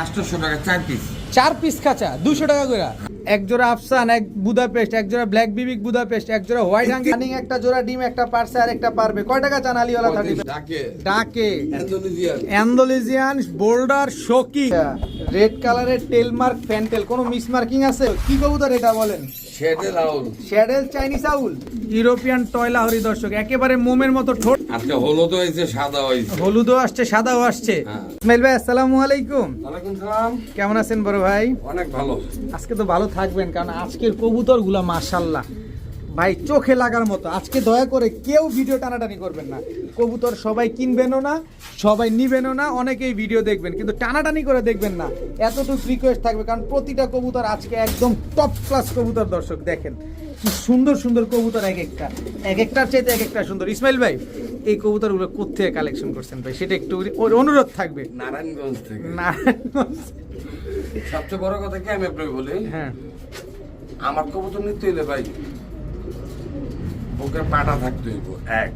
আটশোশো টাকা চার পিস চার পিস কাঁচা দুশো টাকা করে এক জোড়া আফসান এক বুদাপেস্ট এক জোড়া ব্ল্যাক বিবিক বুদাপেস্ট এক জোড়া হোয়াইট হাঙ্গি একটা জোড়া ডিম একটা পারছে আর একটা পারবে। কয় টাকা চান আলিওয়ালা থার্টি ডাকে। ডাকে। অ্যান্ডোলিজিয়ান বোল্ডার শোকি রেড কালারের টেল মার্ক ফ্যান্টেল কোনো মিসমার্কিং আছে? কি কবুতর এটা বলেন? চাইনিজ আউল ইউরোপিয়ান টয়লা হরি দর্শক একেবারে মোমের মতো ঠোঁট। আজকে হলুদ হয়েছে সাদা হয়েছে। হলুদও আসছে সাদাও আসছে। হ্যাঁ। ইসমাইল ভাই আসসালামু আলাইকুম। ওয়ালাইকুম সালাম। কেমন আছেন বড় ভাই? অনেক ভালো। আজকে তো ভালো থাকবেন কারণ আজকের কবুতরগুলা মার্শাল্লাহ ভাই চোখে লাগার মতো। আজকে দয়া করে কেউ ভিডিও টানাটানি করবেন না। কবুতর সবাই কিনবেনও না সবাই নিবেনও না অনেকেই ভিডিও দেখবেন কিন্তু টানাটানি করে দেখবেন না। এতটুকু রিকোয়েস্ট থাকবে কারণ প্রতিটা কবুতর আজকে একদম টপ ক্লাস কবুতর দর্শক দেখেন। কি সুন্দর সুন্দর কবুতর এক একটা। এক একটার চাইতে এক একটা সুন্দর। ইসমাইল ভাই এই কবুতরগুলো কোথেকে কালেকশন করছেন ভাই? সেটা একটু ওর অনুরোধ থাকবে। নারায়ণগঞ্জ থেকে। না সবচেয়ে বড় কথা কি আমি আপনাকে বলি? হ্যাঁ। আমার কবুতর নিতে হইলে ভাই বুকের পাটা থাকতে হইব, এক।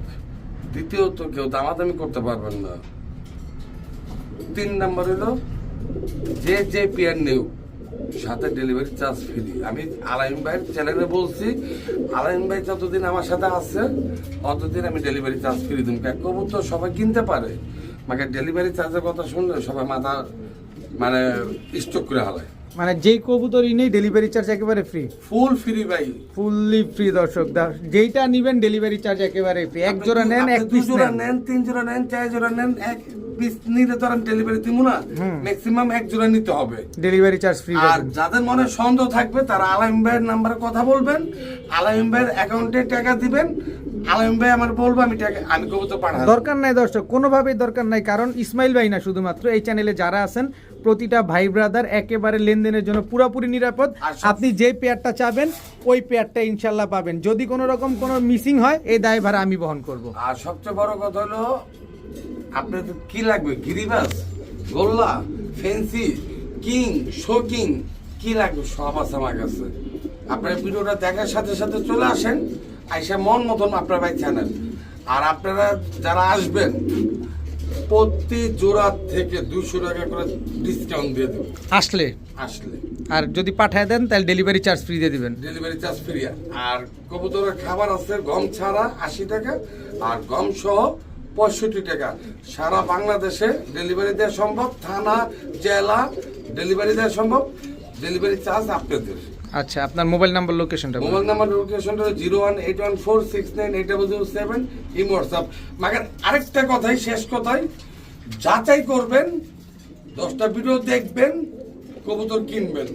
দ্বিতীয়ত কেউ দামাদামি করতে পারবেন না। তিন নাম্বার হলো যে যে পেয়ার নেও, সাথে ডেলিভারি চার্জ ফ্রি আমি আলাইম ভাইয়ের চ্যানেলে বলছি, আলাইম ভাই যতদিন আমার সাথে আছে ততদিন আমি ডেলিভারি চার্জ ফ্রি দিন এক তো সবাই কিনতে পারে মানে ডেলিভারি চার্জের কথা শুনলে সবাই মাথা মানে স্টক করে হালায়। মানে যেই কবুতরই নেই ডেলিভারি চার্জ একেবারে ফ্রি ফুল ফ্রি ভাই। ফুললি ফ্রি দর্শক যেইটা নিবেন ডেলিভারি চার্জ একেবারে ফ্রি এক জোড়া নেন এক পিস জোড়া নেন। তিন জোড়া নেন চার জোড়া নেন এক পিস নিলে তো আর ডেলিভারি দিব না। ম্যাক্সিমাম এক জোড়া নিতে হবে। ডেলিভারি চার্জ ফ্রি আর যাদের মনে সন্দেহ থাকবে তারা আলাইম ভাইয়ের নাম্বারে কথা বলবেন। আলাইম ভাইয়ের অ্যাকাউন্টে টাকা দিবেন। ভাই আমার বলব আমি আমি কবুতর পাঠাবো। দরকার নাই দর্শক কোনোভাবেই দরকার নাই কারণ ইসমাইল ভাই না শুধুমাত্র এই চ্যানেলে যারা আছেন প্রতিটা ভাই ব্রাদার একেবারে লেনদেনের জন্য পুরোপুরি নিরাপদ। আপনি যে পেয়ারটা চাবেন ওই পেয়ারটা ইনশাল্লাহ পাবেন। যদি কোনো রকম কোনো মিসিং হয় এই দায়ভার আমি বহন করব। আর সবচেয়ে বড় কথা হলো আপনার কি লাগবে? গিরিবাস গোল্লা ফেন্সি কিং শোকিং কি লাগবে? সব আছে আমার কাছে। আপনার ভিডিওটা দেখার সাথে সাথে চলে আসেন। আইসা মন মতন আপনার ভাই চ্যানেল আর আপনারা যারা আসবেন প্রতি জোড়া থেকে দুশো টাকা করে ডিসকাউন্ট দিয়ে দেবেন আসলে? আসলে। আর যদি পাঠায় দেন তাহলে ডেলিভারি চার্জ ফ্রি দিয়ে দিবেন। ডেলিভারি চার্জ ফ্রি আর। কবুতরের খাবার আছে গম ছাড়া আশি টাকা আর গম সহ পঁয়ষট্টি টাকা। সারা বাংলাদেশে ডেলিভারি দেওয়া সম্ভব থানা জেলা ডেলিভারি দেওয়া সম্ভব। ডেলিভারি চার্জ আপনাদের। আচ্ছা আপনার মোবাইল নাম্বার লোকেশনটা মোবাইল নাম্বার লোকেশনটা zero one eight one four six nine eight double zero seven WhatsApp মাগার আরেকটা কথাই শেষ কথাই যাচাই করবেন দশটা ভিডিও দেখবেন কবুতর কিনবেন।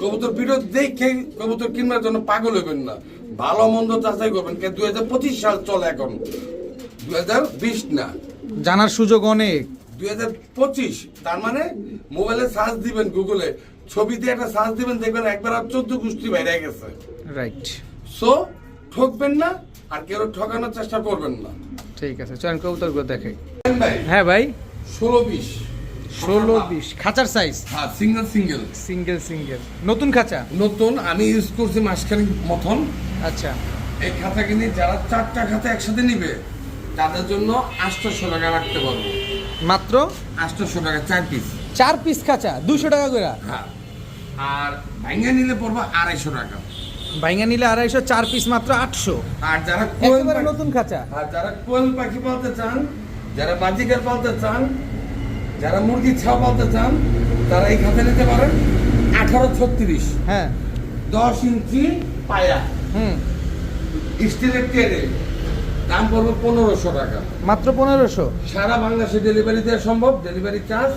কবুতর ভিডিও দেখে কবুতর কিনবার জন্য পাগল হবেন না। ভালো মন্দ যাচাই করবেন কে দুই হাজার পঁচিশ সাল চলে এখন। দুই হাজার বিশ না। জানার সুযোগ অনেক। দুই হাজার পঁচিশ তার মানে মোবাইলে সার্চ দিবেন গুগলে ছবি দিয়ে একটা সার্চ দিবেন দেখবেন একবার আর চোদ্দ গোষ্ঠী বাইরে গেছে। রাইট সো ঠকবেন না আর কেউ ঠকানোর চেষ্টা করবেন না। ঠিক আছে চয়ন কবুতরগুলো দেখাই ভাই। হ্যাঁ ভাই। ষোলো বিশ। ষোলো বিশ। খাঁচার সাইজ হ্যাঁ সিঙ্গেল সিঙ্গেল সিঙ্গেল সিঙ্গেল নতুন খাঁচা? নতুন আমি ইউজ করছি মাসখানিক মতন। আচ্ছা। এই খাতা কিনে যারা চারটা খাতা একসাথে নিবে তাদের জন্য আটশোশো টাকা রাখতে পারব। মাত্র? আটশোশো টাকা চার পিস চার পিস খাঁচা দুশো টাকা করে। হ্যাঁ। আর ভাঙ্গা নিলে পড়ব আড়াইশো টাকা। ভাইঙ্গা নিলে আড়াইশো চার পিস মাত্র আটশো। আর যারা কোয়েল নতুন খাঁচা। আর যারা কোয়েল পাখি পালতে চান যারা বাজিকার পালতে চান যারা মুরগি ছাও পালতে চান তারা এই খাতা নিতে পারেন আঠারো ছত্রিশ। হ্যাঁ। দশ ইঞ্চি পায়া। হুম। স্টিলের ট্রেনে দাম পড়বে পনেরোশো টাকা। মাত্র পনেরোশো। সারা বাংলাদেশে ডেলিভারি দেওয়া সম্ভব। ডেলিভারি চার্জ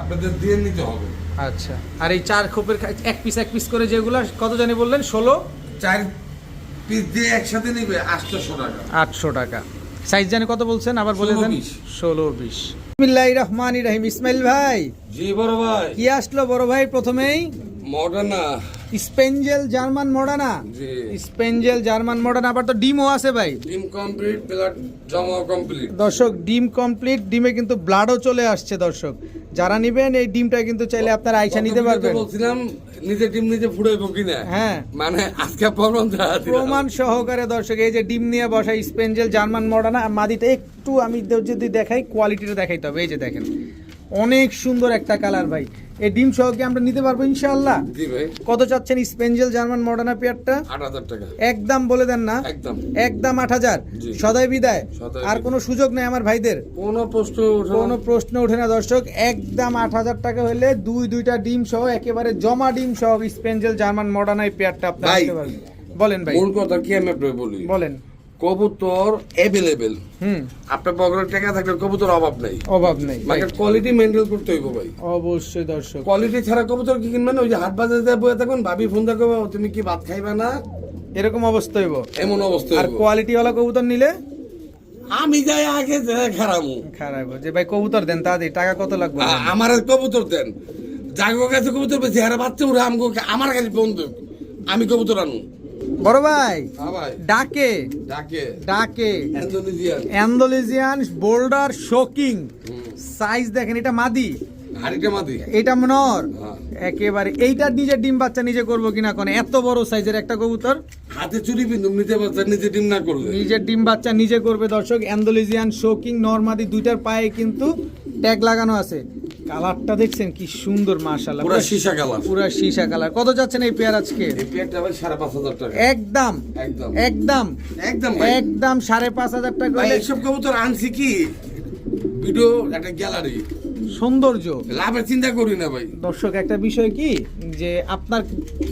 আপনাদের দিয়ে নিতে হবে। আচ্ছা। আর এই চার খোপের এক পিস এক পিস করে যেগুলো কত জানি বললেন? ষোলো? চার পিস দিয়ে একসাথে নিবে আটশো টাকা। আটশো টাকা। সাইজ জানি কত বলছেন? আবার বলে ষোলো দেন। ষোলো বিশ বিসমিল্লাহির রহমানির রহিম। ইসমাইল ভাই জি বড় ভাই। কি আসলো বড় ভাই প্রথমেই? মডার্না। Spangle German Modena? জি। স্পেঞ্জেল জার্মান মডার্ন আবার তো ডিমও আছে ভাই। ডিম কমপ্লিট ব্লাড জমা কমপ্লিট দর্শক ডিম কমপ্লিট ডিমে কিন্তু ব্লাডও চলে আসছে দর্শক। যারা নিবেন এই ডিমটা কিন্তু চাইলে আপনারা আইসা নিতে পারবেন। বলছিলাম নিজে ডিম নিজে ফুড়াইবো কিনা? হ্যাঁ। মানে আজকে প্রমাণ প্রমাণ সহকারে দর্শক এই যে ডিম নিয়ে বসা স্পেঞ্জেল জার্মান মডানা মাদিটা একটু আমি যদি দেখাই কোয়ালিটিটা দেখাইতে হবে। এই যে দেখেন অনেক সুন্দর একটা কালার ভাই। এই ডিম সহ কি আমরা নিতে পারব ইনশাআল্লাহ? জি ভাই। কত চাচ্ছেন স্পেঞ্জেল জার্মান মডার্না পেয়ারটা? টাকা। একদম বলে দেন না। একদম। একদম আট হাজার। জি। সদাই বিদায়। আর কোনো সুযোগ নেই আমার ভাইদের। কোনো প্রশ্ন কোনো প্রশ্ন ওঠে না দর্শক। একদম আট হাজার টাকা হলে দুই দুইটা ডিম সহ একেবারে জমা ডিম সহ স্পেঞ্জেল জার্মান মডার্ন এই পেয়ারটা আপনি ভাই। নিতে পারবেন। বলেন ভাই। মূল কথা কি আমি আপনাকে বলি? বলেন। কবুতর অ্যাভেলেবেল হুম। আপনার পকেটে টাকা থাকলে কবুতর অভাব নাই। অভাব নাই। মানে কোয়ালিটি মেনটেন করতে হইব ভাই। অবশ্যই দর্শক। কোয়ালিটি ছাড়া কবুতর কি কিনবেন? ওই যে হাট বাজারে যায় বয়ে থাকুন ভাবি ফোন দেখো তুমি কি ভাত খাইবা না? এরকম অবস্থা হইব। এমন অবস্থা আর। কোয়ালিটি ওয়ালা কবুতর নিলে? আমি যাই আগে খারামু। খারাপ যে ভাই কবুতর দেন তাড়াতাড়ি টাকা কত লাগবে? আমার কবুতর দেন। জাগো কাছে কবুতর বেশি হারা বাচ্চা উড়ে আমগো আমার কাছে বন্দুক আমি কবুতর আনু। বড় ভাই হ্যাঁ ডাকে। ডাকে। ডাকে। অ্যান্ডোলেজিয়ান। Boulder shocking. সাইজ দেখেন এটা মাদি। এটা মনর। হ্যাঁ। একেবারে এইটার নিজের ডিম বাচ্চা নিজে করব কিনা কোন? এত বড় সাইজের একটা কবুতর। হাতে চুরি বিন্দু নিতে পারছে নিজে ডিম না করলে। নিজের ডিম বাচ্চা নিজে করবে দর্শক। অ্যান্ডোলেজিয়ান শোকিং নর্মাদি দুইটার পায়ে কিন্তু ট্যাগ লাগানো আছে। কালারটা দেখছেন কি সুন্দর মাশাআল্লাহ। পুরা সীসা কালার। পুরা সীসা কালার। কত যাচ্ছেন এই পেয়ার আজকে? এই পেয়ারটা ভাই সাড়ে পাঁচ হাজার টাকা। একদম। একদম। একদম। একদম ভাই। একদম সাড়ে পাঁচ হাজার টাকা ভাই এইসব কবুতর আনছি কি? ভিডিও একটা গ্যালারি। সৌন্দর্য। লাভের চিন্তা করি না ভাই। দর্শক একটা বিষয় কি? যে আপনার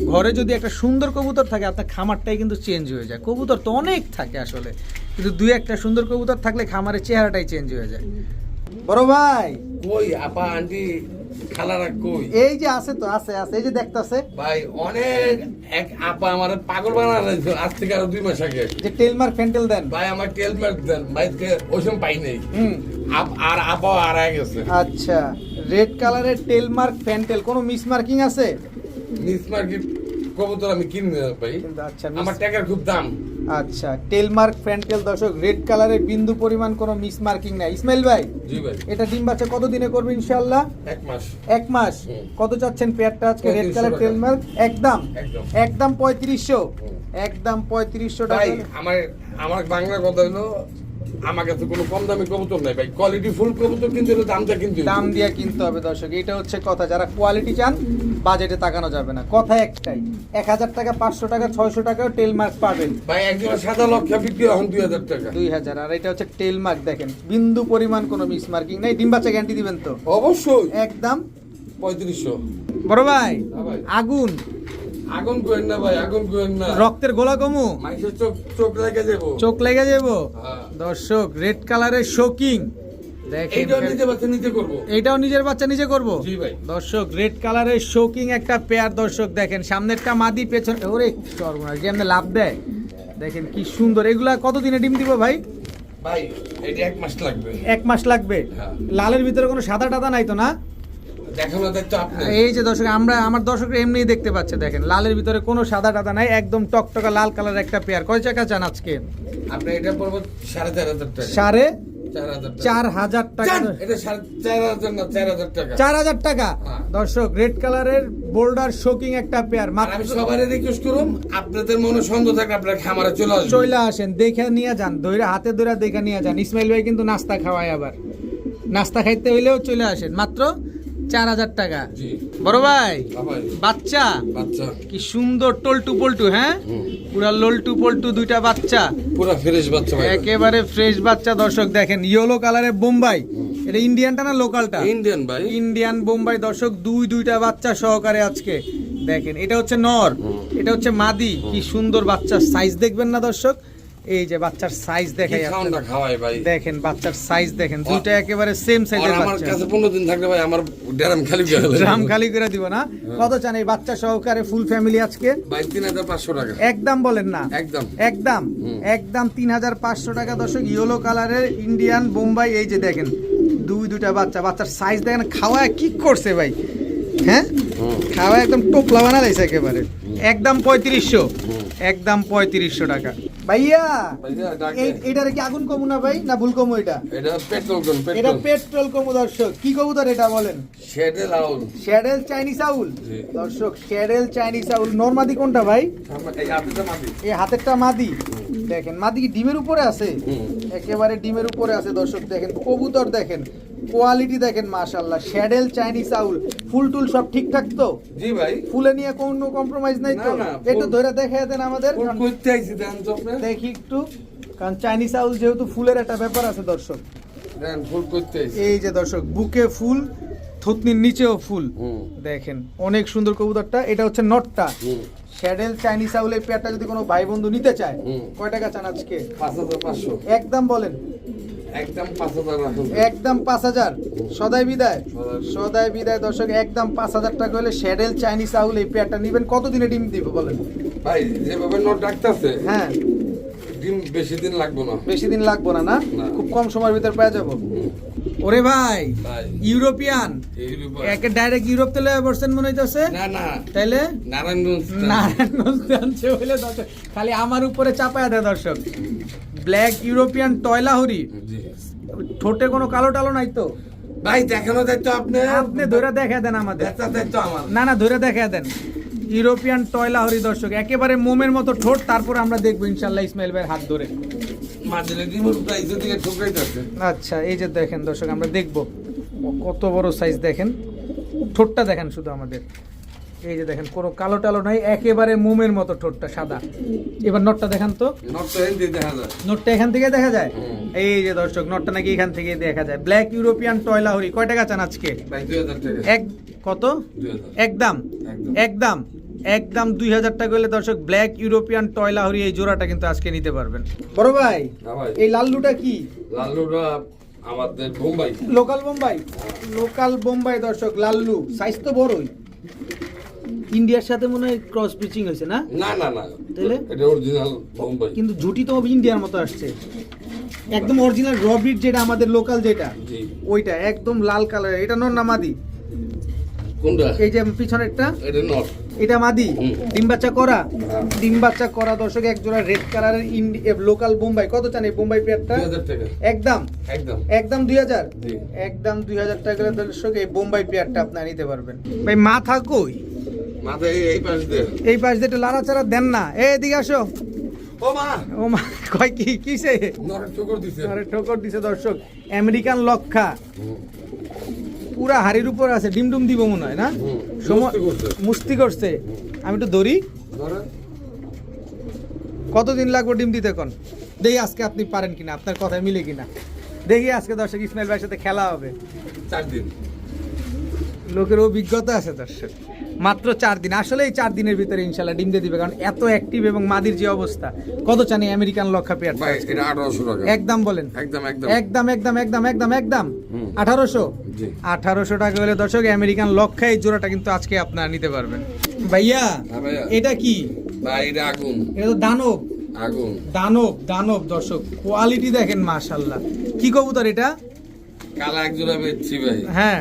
ঘরে যদি একটা সুন্দর কবুতর থাকে আপনার খামারটাই কিন্তু চেঞ্জ হয়ে যায়। কবুতর তো অনেক থাকে আসলে। কিন্তু দুই একটা সুন্দর কবুতর থাকলে খামারের চেহারাটাই চেঞ্জ হয়ে যায়। বড় ভাই। কই আপা আন্টি খালারা কই? এই যে আছে তো আছে আছে এই যে দেখতাছে। ভাই অনেক এক আপা আমার পাগল বানানো আজ থেকে আরও দুই মাস আগে। যে ফ্যান্টেল দেন। ভাই আমার টেল মার্ক দেন ভাই ওই সময় পাই নাই। আপ- আর আপা আর গেছে। আচ্ছা রেড কালারের টেলমার্ক ফ্যান্টেল কোনো মিস মার্কিং আছে? নিস মার্কেট কবুতর আমি কিনি ভাই। আচ্ছা আমার টাকার খুব দাম। আচ্ছা টেলমার্ক ফ্যান্টেল দর্শক রেড কালারের বিন্দু পরিমাণ কোনো মিস মার্কিং নাই। ইসমাইল ভাই জি ভাই। এটা ডিম বাচ্চা কত দিনে করবে ইনশাআল্লাহ? এক মাস। এক মাস। কত চাচ্ছেন পেয়ারটা আজকে রেড কালার। টেলমার্ক? একদম। একদম। পঁয়ত্রিশশো। একদম পঁয়ত্রিশশো টাকা। আমার আমার বাংলা কথা হলো আমার কাছে কোনো কম দামি কবুতর নাই ভাই। কোয়ালিটি ফুল কবুতর কিন্তু হলো দামটা কিন্তু দাম দিয়ে কিনতে হবে দর্শক এটা হচ্ছে কথা। যারা কোয়ালিটি চান বাজেটে তাকানো যাবে না। কথা একটাই এক হাজার টাকা পাঁচশো টাকা ছয়শো টাকাও টেলমার্ক পাবেন। ভাই একজন সাদা লক্ষ বিক্রি এখন দুই হাজার টাকা। দুই হাজার আর এটা হচ্ছে টেলমার্ক দেখেন। বিন্দু পরিমাণ কোনো মিস মার্কিং নাই। ডিম বাচ্চা গ্যারান্টি দিবেন তো? অবশ্যই। একদম। পঁয়ত্রিশশো। বড় হ্যাঁ ভাই। আগুন। আগুন করেন না ভাই আগুন করেন না। রক্তের গোলা কমু? মানুষের চোখ চোখ লেগে যাব চোখ লেগে যাব হ্যাঁ। দর্শক রেড কালারের শোকিং। এইটাও নিজের বাচ্চা নিজে করব। দর্শক রেড কালারের শোকিং একটা পেয়ার। দর্শক দেখেন সামনেরটা মাদি পেছনে ওরে সর্বনাশ যেমন লাভ দেয়। দেখেন কি সুন্দর। এগুলা কত দিনে ডিম দিব ভাই? ভাই এটা এক মাস লাগবে। এক মাস লাগবে? হ্যাঁ। লালের ভিতরে কোনো সাদা টাদা নাই তো না? এই যে দর্শক আমরা আমার দর্শক এমনি দেখতে পাচ্ছে দেখেন লালের ভিতরে কোনো সাদা টাদা নাই একদম টকটকা লাল কালার একটা পেয়ার কয় টাকা চান আজকে? আপনি এটা পড়ব সাড়ে চার হাজার টাকা। সাড়ে চার হাজার টাকা। চার হাজার টাকা। টাকা। হ্যাঁ। দর্শক রেড কালারের বোল্ডার শোকিং একটা পেয়ার মাত্র আমি সবাই রিকোয়েস্ট করুম আপনাদের মনে সন্দেহ থাকলে আপনার খামারে চলে আসবেন। চলে আসেন দেখে নিয়ে যান দইরা হাতে দইরা দেখে নিয়ে যান। ইসমাইল ভাই কিন্তু নাস্তা খাওয়ায় আবার। নাস্তা খাইতে হইলেও চলে আসেন। মাত্র চার হাজার টাকা। বড় ভাই বাচ্চা? কি সুন্দর টলটু পল্টু হ্যাঁ। পুরা লল্টু পল্টু দুইটা বাচ্চা। পুরো ফ্রেশ বাচ্চা একেবারে ফ্রেশ বাচ্চা দর্শক দেখেন ইয়েলো কালারের বোম্বাই। এটা ইন্ডিয়ানটা না লোকালটা ইন্ডিয়ান ভাই। ইন্ডিয়ান বোম্বাই দর্শক দুই দুইটা বাচ্চা সহকারে আজকে। দেখেন এটা হচ্ছে নর এটা হচ্ছে মাদি। কি সুন্দর বাচ্চার সাইজ দেখবেন না দর্শক? এই যে বাচ্চার সাইজ দেখাই খাওয়াই ভাই? দেখেন বাচ্চার সাইজ দেখেন দুইটা একেবারে সেম সাইজের আমার বাচ্চা। কাছে পনেরো দিন থাকলে ভাই আমার ড্রাম খালি হয়ে গেল ড্রাম খালি করে দিব না। কত চান এই বাচ্চা সহকারে ফুল ফ্যামিলি আজকে? ভাই তিন হাজার পাঁচশো টাকা। একদম বলেন না। একদম। একদম। একদম তিন হাজার পাঁচশো টাকা দর্শক ইয়েলো কালারের ইন্ডিয়ান বোম্বাই এই যে দেখেন দুই দুইটা বাচ্চা। বাচ্চার সাইজ দেখেন খাওয়ায় কি করছে ভাই? হ্যাঁ। খাওয়া একদম টোপলা বানা লাইছে একেবারে। একদম পঁয়ত্রিশশো। একদম পঁয়ত্রিশশো টাকা। ভাইয়া এইটারে কি আগুন কমু না ভাই? না ভুল কমু এটা? এটা পেট্রোল কোন এটা পেট্রোল কমু দর্শক। কি কবুতর এটা বলেন? শেডেল আউল। শেডেল চাইনিজ আউল? দর্শক শেডেল চাইনিজ আউল। নর্মাদি কোনটা ভাই? এই আপনি মাটি এই হাতেরটা মাদি। দেখেন মাদি কি ডিমের উপরে আছে? একেবারে ডিমের উপরে আছে দর্শক দেখেন কবুতর দেখেন কোয়ালিটি দেখেন মাশাল্লাহ শ্যাডেল চাইনিজ আউল ফুল টুল সব ঠিকঠাক তো? জি ভাই। ফুলে নিয়ে কোনো কম্প্রোমাইজ নাই তো? একটু ধরে দেখে দেন আমাদের। দেখি একটু কারণ চাইনিজ আউল যেহেতু ফুলের একটা ব্যাপার আছে দর্শক। এই যে দর্শক বুকে ফুল থুতনির নিচেও ফুল। দেখেন অনেক সুন্দর কবুতরটা এটা হচ্ছে নটটা। হুম শ্যাডেল চাইনিজ আউল এই পেয়ারটা যদি কোনো ভাই বন্ধু নিতে চায় কয় টাকা চান আজকে? পাঁচ হাজার পাঁচশো। একদম বলেন। একদম পাঁচ হাজার সদাই বিদায়। সদাই। বিদায়। দর্শক একদম পাঁচ হাজার টাকা হলে শ্যাডেল চাইনিজ আউল এই পেয়ারটা নিবেন। কতদিনে ডিম দিব বলেন? ভাই যেভাবে নোট ডাকতেছে হ্যাঁ। ডিম বেশি দিন লাগবে না। বেশি দিন লাগবো না না। খুব কম সময়ের ভিতর পেয়ে যাব? ওরে ভাই ইউরোপিয়ান। একে ডাইরেক্ট ইউরোপ তেলে বসছেন মনে হইতেছে? না না। তাইলে? নারায়ণগঞ্জ। নারায়ণগঞ্জ আনছে বলে দর্শক। খালি আমার উপরে চাপায় দেয় দর্শক। ব্ল্যাক ইউরোপিয়ান টয়লাহরি জি। ঠোঁটে কোনো কালো টালো নাই তো? ভাই দেখানো দায়িত্ব আপনি? আপনি ধরে দেখা দেন আমাদের। না না ধরে দেখা দেন। ইউরোপিয়ান টয়লাহরি দর্শক একেবারে মোমের মতো ঠোঁট তারপর আমরা দেখব ইনশাল্লাহ ইসমাইল ভাইয়ের হাত ধরে। আচ্ছা এই যে দেখেন দর্শক আমরা দেখব। কত বড় সাইজ দেখেন। ঠোঁটটা দেখেন শুধু আমাদের। এই যে দেখেন কোনো কালো টালো নাই একেবারে মোমের মতো ঠোঁটটা সাদা। এবার নটটা দেখান তো। নোটটা এখান থেকে দেখা যায়? এই যে দর্শক নোটটা নাকি এখান থেকে দেখা যায়। ব্ল্যাক ইউরোপিয়ান টয়লাহরি কয় টাকা চান আজকে? এক কত? একদম। একদম। একদম দুই হাজার টাকা হলে দর্শক ব্ল্যাক ইউরোপিয়ান টয়লাহরি এই জোড়াটা কিন্তু আজকে নিতে পারবেন। বড় ভাই এই লাল্লুটা কি? লাল্লুরা আমাদের বোম্বাই। লোকাল বোম্বাই? লোকাল বোম্বাই দর্শক লাল্লু সাইজ তো বড়ই। ইন্ডিয়ার সাথে মনে হয় ক্রস পিচিং হয়েছে না? না না না। তাহলে? এটা অরিজিনাল বোম্বাই। কিন্তু ঝুটি তো ইন্ডিয়ার মতো আসছে। একদম অরিজিনাল রবিট যেটা আমাদের লোকাল যেটা। ওইটা একদম লাল কালার এটা নর না মাদি? কোনটা? এই যে পিছনেরটা? এটা নট এটা মাদি ডিম বাচ্চা করা। ডিম বাচ্চা করা দর্শক এক জোড়া রেড কালারের লোকাল বোম্বাই কত চান এই বোম্বাই পেয়ারটা একদম? একদম। একদম দুই হাজার? একদম দুই হাজার টাকা করে দর্শক এই বোম্বাই পেয়ারটা আপনার নিতে পারবেন। ভাই মাথা কই? মাথায় এই- পাশ দিয়ে। এই পাশ দিয়ে একটু লাড়াচাড়া দেন না। এদিকে আসো। ও মা! ও মা কয় কি কিসে? ঠোকর দিছে। দর্শক। আমেরিকান লক্ষা। পুরা হাড়ির উপর আছে ডিম ডুম দিব মনে হয় না? মুস্তি করছে। আমি একটু ধরি। কতদিন লাগবে ডিম দিতে কোন দেখি আজকে আপনি পারেন কিনা আপনার কথায় মিলে কিনা। দেখি আজকে দর্শক ইসমাইল ভাইয়ের সাথে খেলা হবে। চার দিন। লোকের অভিজ্ঞতা আছে দর্শক। মাত্র চার দিন। আসলে এই চার দিনের ভিতরে ইনশাল্লাহ ডিম দিয়ে দিবে কারণ এত অ্যাক্টিভ এবং মাদির যে অবস্থা কত চানি আমেরিকান লক্ষা টাকা। একদম বলেন। একদম একদম। একদম একদম একদম একদম। আঠারোশো? আঠারোশো টাকা হলে দর্শক আমেরিকান লক্ষা এই জোড়াটা কিন্তু আজকে আপনারা নিতে পারবেন। ভাইয়া হ্যাঁ এটা কি? ভাই এটা আগুন। এটা তো দানব। আগুন। দানব দানব দর্শক কোয়ালিটি দেখেন মাশাল্লাহ কি কবুতর এটা? কালা এক জোড়া বেচছি ভাই। হ্যাঁ।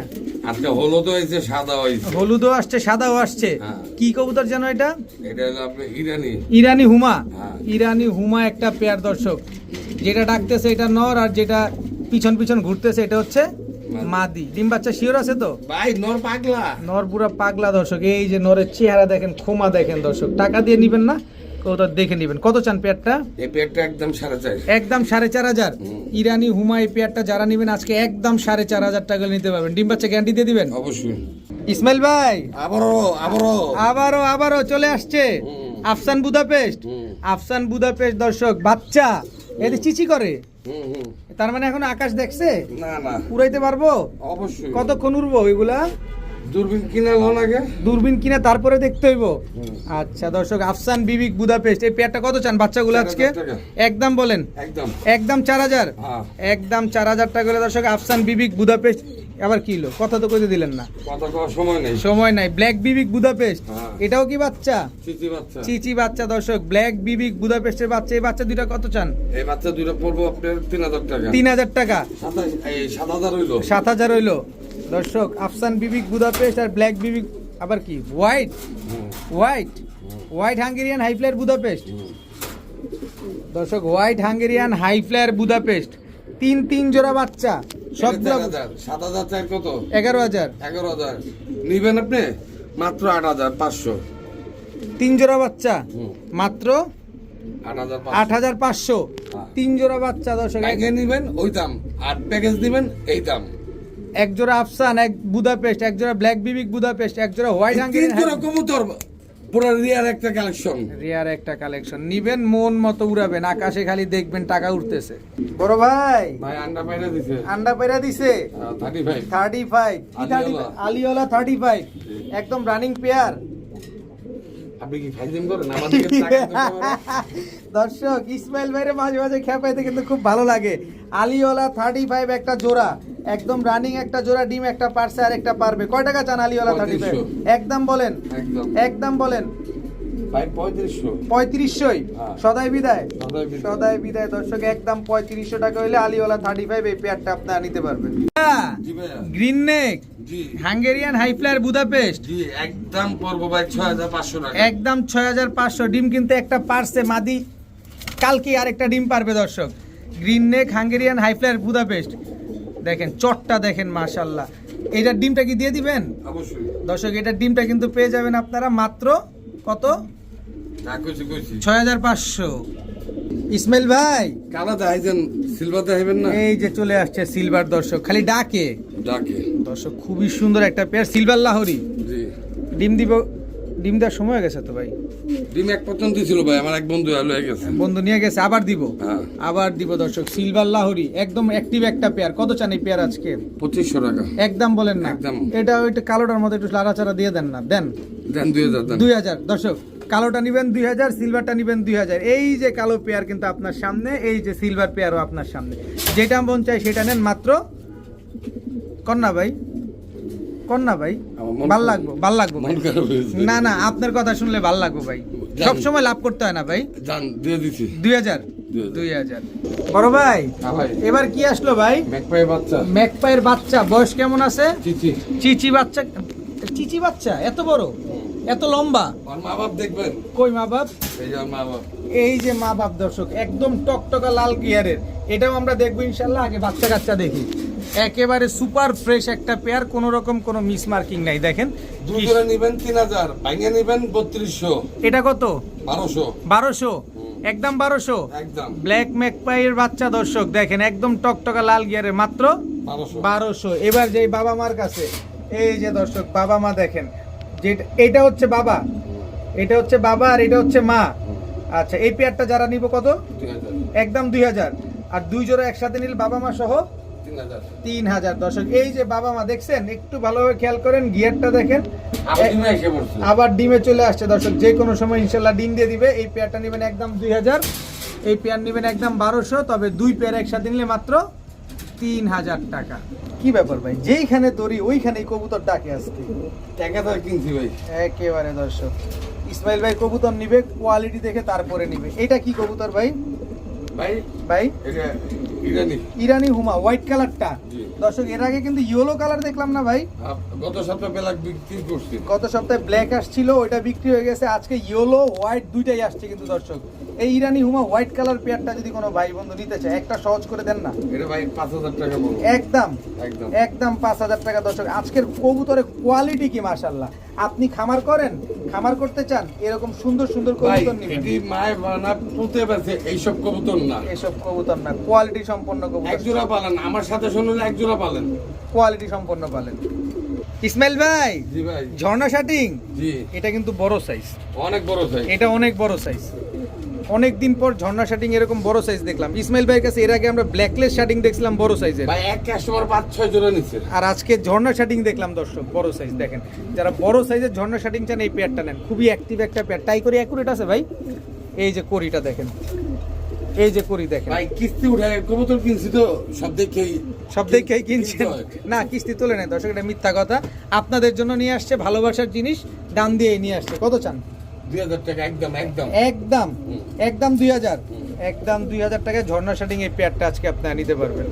আজকে হলুদ হয়েছে সাদা হয়েছে। হলুদও আসছে সাদাও আসছে। হ্যাঁ। কি কবুতর যেন এটা? এটা হলো আপনার ইরানি। ইরানি হুমা। হ্যাঁ। ইরানি হুমা একটা পেয়ার দর্শক। যেটা ডাকতেছে এটা নর আর যেটা পিছন পিছন ঘুরতেছে এটা হচ্ছে মাদি। ডিম বাচ্চা শিওর আছে তো? ভাই নর পাগলা। নর পুরা পাগলা দর্শক এই যে নরের চেহারা দেখেন খোমা দেখেন দর্শক। টাকা দিয়ে নিবেন না কবুতর দেখে নিবেন। কত চান পেয়ারটা? এই পেটটা একদম সাড়ে চার। একদম সাড়ে চার হাজার। ইরানি হুমা এই পেয়ারটা যারা নেবেন আজকে একদম সাড়ে চার হাজার টাকা নিতে পারবেন। ডিম বাচ্চা গ্যারান্টি দিয়ে দিবেন? অবশ্যই। ইসমাইল ভাই। আবারও আবারও। আবারও আবারও চলে আসছে। আফসান বুদাপেস্ট। আফসান বুদাপেস্ট দর্শক বাচ্চা। এতে চিচি করে। হুম হুম। তার মানে এখন আকাশ দেখছে? না না। উড়াইতে পারব? অবশ্যই। কতক্ষণ উড়বো এগুলা? দূরবীন কিনা লোন আগে? দূরবীন কিনে তারপরে দেখতে হইব। আচ্ছা দর্শক আফসান বিবিক বুদাপেস্ট। এই পেয়ারটা কত চান বাচ্চাগুলো আজকে? একদম বলেন। একদম। একদম চার হাজার? হ্যাঁ। একদম চার হাজার টাকা করে দর্শক আফসান বিবিক বুদাপেস্ট। আবার কি হলো? কথা তো কইতে দিলেন না। কথা কওয়ার সময় নেই। সময় নাই। ব্ল্যাক বিবিক বুদাপেস্ট। হ্যাঁ। এটাও কি বাচ্চা? চিচি বাচ্চা। চিচি বাচ্চা দর্শক ব্ল্যাক বিবিক বুদাপেস্টের বাচ্চা। এই বাচ্চা দুইটা কত চান? এই বাচ্চা দুইটা পড়ব আপনার তিন হাজার টাকা। তিন হাজার টাকা। সাতাশ এই সাত হাজার হইল। সাত হাজার হইল। দর্শক আফসান বিবিক বুদাপেস্ট আর ব্ল্যাক বিবিক আবার কি? White? White? White Hungarian high flyer Budapest. দর্শক white Hungarian high flyer Budapest. তিন তিন জোড়া বাচ্চা। সবগুলো সাত হাজার চার কত? এগারো হাজার। এগারো হাজার। নিবেন আপনি? মাত্র আট হাজার পাঁচশো। তিন জোড়া বাচ্চা। মাত্র আট হাজার আট পাঁচশো। হ্যাঁ। তিন জোড়া বাচ্চা দর্শক। নিবেন ওই দাম। আর প্যাকেজ দিবেন এই দাম। এক জোড়া আফসান এক বুদাপেস্ট এক জোড়া ব্ল্যাক বিবিক বুদাপেস্ট এক জোড়া হোয়াইট তিন জোড়া কবুতর পুরো রিয়ার একটা কালেকশন রিয়ার একটা কালেকশন নিবেন মন মতো উড়াবেন আকাশে খালি দেখবেন টাকা উঠতেছে বড় ভাই। ভাই আন্ডা পাইরা দিছে। আন্ডা পায়রা দিছে। থার্টি ফাইভ থার্টি ফাইভ আলিওলা। আলিওলা থার্টি ফাইভ একদম রানিং পেয়ার আপনি কি ফাইজিম করেন? আমার দিকে দর্শক ইসমাইল ভাইরে মাঝে মাঝে খেপাইতে কিন্তু খুব ভালো লাগে। আলিওলা থার্টি ফাইভ একটা জোড়া একদম রানিং একটা জোড়া ডিম একটা পারছে আর একটা পারবে। কয় টাকা চান আলিওলা থার্টি ফাইভ একদম বলেন। একদম। বলেন। পঁয়ত্রিশশোই? হ্যাঁ। সদাই বিদায়। সদাই বিদায়। দর্শক একদম পঁয়ত্রিশশো টাকা হইলে আলিওলা থার্টি ফাইভ এই পেয়ারটা আপনারা নিতে পারবেন। গ্রিন নেক জি। Hungarian high flyer Budapest. জি একদম পড়ব ভাই ছয় হাজার পাঁচশো টাকা। একদম ছয় হাজার পাঁচশো। ডিম কিন্তু একটা পারছে মাদি। কালকে আরেকটা ডিম পারবে দর্শক। Green neck Hungarian high flyer Budapest. দেখেন চটটা দেখেন মাশাল্লাহ এইটার ডিমটা কি দিয়ে দিবেন? অবশ্যই। দর্শক এটার ডিমটা কিন্তু পেয়ে যাবেন আপনারা মাত্র কত? ছয় হাজার পাঁচশো। ইসমাইল ভাই। কালা দেখাইছেন? সিলভার দেখাইবেন না? এই যে চলে আসছে সিলভার দর্শক। খালি ডাকে। ডাকে। দর্শক খুবই সুন্দর একটা পেয়ার সিলভার লাহরি। জি। ডিম দিব ডিম দেওয়ার সময় হয়ে গেছে তো ভাই? ডিম এক পর্যন্ত ছিল ভাই আমার এক বন্ধু লয়ে গেছে। বন্ধু নিয়ে গেছে আবার দিব। হ্যাঁ। আবার দিব দর্শক সিলভার লাহরি। একদম অ্যাক্টিভ একটা পেয়ার কত চান এই পেয়ার আজকে? পঁচিশশো টাকা। একদম বলেন না। একদম। এটা ওইটা কালোটার মধ্যে একটু লাড়াচাড়া দিয়ে দেন না। দেন। দেন দুই হাজার দেন। দুই হাজার। দর্শক কালোটা নিবেন দুই হাজার সিলভারটা নিবেন দুই হাজার। এই যে কালো পেয়ার কিন্তু আপনার সামনে এই যে সিলভার পেয়ারও আপনার সামনে। যেটা মন চাই সেটা নেন মাত্র কন্যা ভাই কন্যা ভাই ভালো লাগবো ভালো লাগবো। না না আপনার কথা শুনলে ভালো লাগবো ভাই। জান। সব সময় লাভ করতে হয় না ভাই। দুই হাজার। দুই হাজার। বড় ভাই হ্যাঁ এবার কি আসলো ভাই? বাচ্চা। বয়স কেমন আছে? চিচি। বাচ্চা চিচি বাচ্চা এত বড়? এত লম্বা? মা বাপ দেখবেন। কই মা বাপ? এই যে মা বাপ। এই যে মা বাপ দর্শক একদম টকটকা লাল গিয়ারের এটাও আমরা দেখব ইনশাল্লাহ আগে বাচ্চা কাচ্চা দেখি। একেবারে সুপার ফ্রেশ একটা পেয়ার কোনো রকম কোনো মিস মার্কিং নাই দেখেন। দুই জোড়া নিবেন তিন হাজার ভাঙে নিবেন বত্রিশশো। এটা কত? বারোশো। বারোশো? একদম বারোশো? ব্ল্যাক ম্যাকপাইয়ের বাচ্চা দর্শক দেখেন একদম টকটকা লাল গিয়ারের মাত্র বারোশো। বারোশো। এবার যে বাবা মার কাছে এই যে দর্শক বাবা মা দেখেন যেটা এটা হচ্ছে বাবা। এটা হচ্ছে বাবা আর এটা হচ্ছে মা। আচ্ছা এই পেয়ারটা যারা নিব কত? একদম দুই হাজার। আর দুই জোড়া একসাথে নিলে বাবা মা সহ? তিন হাজার। দর্শক এই যে বাবা মা দেখছেন? একটু ভালোভাবে খেয়াল করেন গিয়ারটা দেখেন। আবার ডিমে আবার ডিমে চলে আসছে। দর্শক যে কোনো সময় ইনশাল্লাহ ডিম দিয়ে দিবে। এই পেয়ারটা নেবেন একদম দুই হাজার। এই পেয়ার নেবেন একদম বারোশো। তবে দুই পেয়ার একসাথে নিলে মাত্র তিন হাজার টাকা। কি ব্যাপার ভাই? যেইখানে তরি ওইখানেই কবুতর ডাকে আসতে টাকা কিনছি ভাই। একেবারে দর্শক। ইসমাইল ভাই কবুতর নিবে কোয়ালিটি দেখে তারপরে নিবে। এটা কি কবুতর ভাই? ভাই ভাই? ইরানি। ইরানি হুমা হোয়াইট কালারটা দর্শক এর আগে কিন্তু ইয়েলো কালার দেখলাম না ভাই? গত সপ্তাহে বেলাক বিক্রি করছি। গত সপ্তাহে ব্ল্যাক আসছিল ওইটা বিক্রি হয়ে গেছে। আজকে ইয়েলো হোয়াইট দুইটাই আসছে কিন্তু দর্শক। এই ইরানি হুমা হোয়াইট কালার পেয়ারটা যদি কোনো ভাই বন্ধু নিতে চায় একটা সহজ করে দেন না। এটা ভাই পাঁচ হাজার টাকা বলব একদম। একদম। একদম পাঁচ হাজার টাকা দর্শক। আজকের কবুতরের কোয়ালিটি কি মাশাল্লাহ আপনি খামার করেন খামার করতে চান এরকম সুন্দর সুন্দর কবুতর নিবেন। এটি মায়ের বানা পুঁতে বেছে এইসব কবুতর না। এসব কবুতর না কোয়ালিটি সম্পন্ন কবুতর। এক জোড়া পালেন আমার সাথে শুনলে এক জোড়া পালেন। কোয়ালিটি সম্পন্ন পালেন। ইসমাইল ভাই জি ভাই। ঝর্ণা শাটিং জি। এটা কিন্তু বড় সাইজ অনেক বড় সাইজ এটা অনেক বড় সাইজ অনেক দিন পর ঝর্ণা শাটিং এরকম বড় সাইজ দেখলাম। ইসমাইল ভাইয়ের কাছে এর আগে আমরা ব্ল্যাকলেস শাটিং দেখছিলাম বড় সাইজের ভাই এক কাস্টমার পাঁচ ছয় জোড়া নিচ্ছে। আর আজকে ঝর্ণা শাটিং দেখলাম দর্শক বড় সাইজ দেখেন। যারা বড় সাইজের ঝর্ণা শাটিং চান এই পেয়ারটা নেন। খুবই অ্যাক্টিভ একটা পেয়ার টাই করে অ্যাকুরেট আছে ভাই? এই যে করিটা দেখেন। এই যে করি দেখেন। ভাই কিস্তি উঠে কবুতর কিনছি তো সব দেখেই সব দেখেই কিনছেন। কিনতে না কিস্তি তোলে নেই দর্শক এটা মিথ্যা কথা। আপনাদের জন্য নিয়ে আসছে ভালোবাসার জিনিস দাম দিয়ে নিয়ে আসছে। কত চান? একদম একদম। একদম একদম দুই হাজার। একদম দুই হাজার টাকায় ঝর্ণা শাটিং এই পেয়ারটা আজকে আপনি নিতে পারবেন।